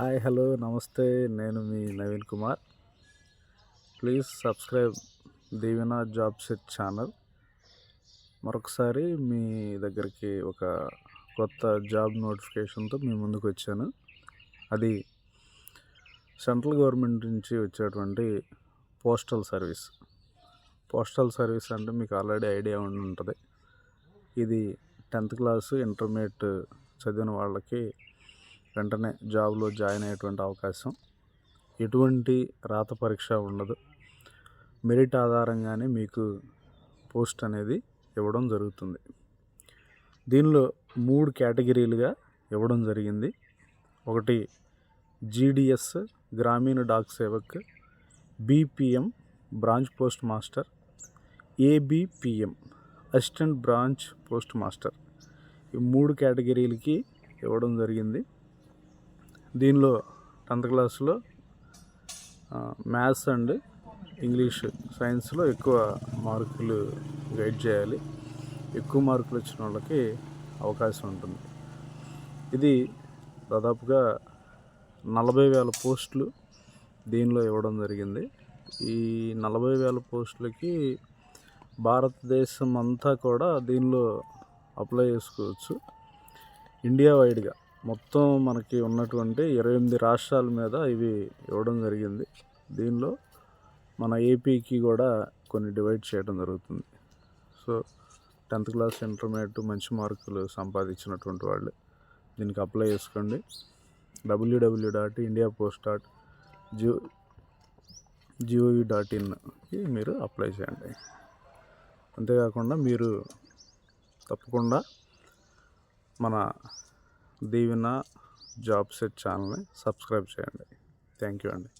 Hi hello నమస్తే. నేను మీ Naveen Kumar. Please subscribe Deevena job set channel. మరొకసారి మీ దగ్గరికి ఒక కొత్త జాబ్ నోటిఫికేషన్తో మీ ముందుకు వచ్చాను. అది సెంట్రల్ గవర్నమెంట్ నుంచి వచ్చేటువంటి పోస్టల్ సర్వీస్. పోస్టల్ సర్వీస్ అంటే మీకు ఆల్రెడీ ఐడియా ఉండి ఉంటుంది ఇది టెన్త్ క్లాసు ఇంటర్మీడియట్ చదివిన వాళ్ళకి వెంటనే జాబ్లో జాయిన్ అయ్యేటువంటి అవకాశం ఎటువంటి రాత పరీక్ష ఉండదు. మెరిట్ ఆధారంగానే మీకు పోస్ట్ అనేది ఇవ్వడం జరుగుతుంది. దీనిలో మూడు కేటగిరీలుగా ఇవ్వడం జరిగింది. ఒకటి GDS Gramin Dak Sevak BPM branch post master ABPM assistant branch post master. ఈ మూడు కేటగిరీలకి ఇవ్వడం జరిగింది. దీనిలో టెన్త్ క్లాస్లో మ్యాథ్స్ అండ్ ఇంగ్లీష్ సైన్స్లో ఎక్కువ మార్కులు గైడ్ చేయాలి. ఎక్కువ మార్కులు వచ్చిన వాళ్ళకి అవకాశం ఉంటుంది. ఇది దాదాపుగా నలభై వేల పోస్టులు దీనిలో ఇవ్వడం జరిగింది. ఈ నలభై వేల పోస్టులకి భారతదేశం అంతా కూడా దీనిలో అప్లై చేసుకోవచ్చు. ఇండియా వైడ్గా మొత్తం మనకి ఉన్నటువంటి ఇరవై ఎనిమిది రాష్ట్రాల మీద ఇవి ఇవ్వడం జరిగింది. దీనిలో మన ఏపీకి కూడా కొన్ని డివైడ్ చేయడం జరుగుతుంది. సో టెన్త్ క్లాస్ ఇంటర్మీడియట్ మంచి మార్కులు సంపాదించినటువంటి వాళ్ళు. దీనికి అప్లై చేసుకోండి. WWW dot India post dot geo gov dot ఇన్కి మీరు అప్లై చేయండి. అంతేకాకుండా మీరు తప్పకుండా మన దీవెన జాబ్ సెట్ ఛానల్ని సబ్స్క్రైబ్ చేయండి. థ్యాంక్ యూ అండి.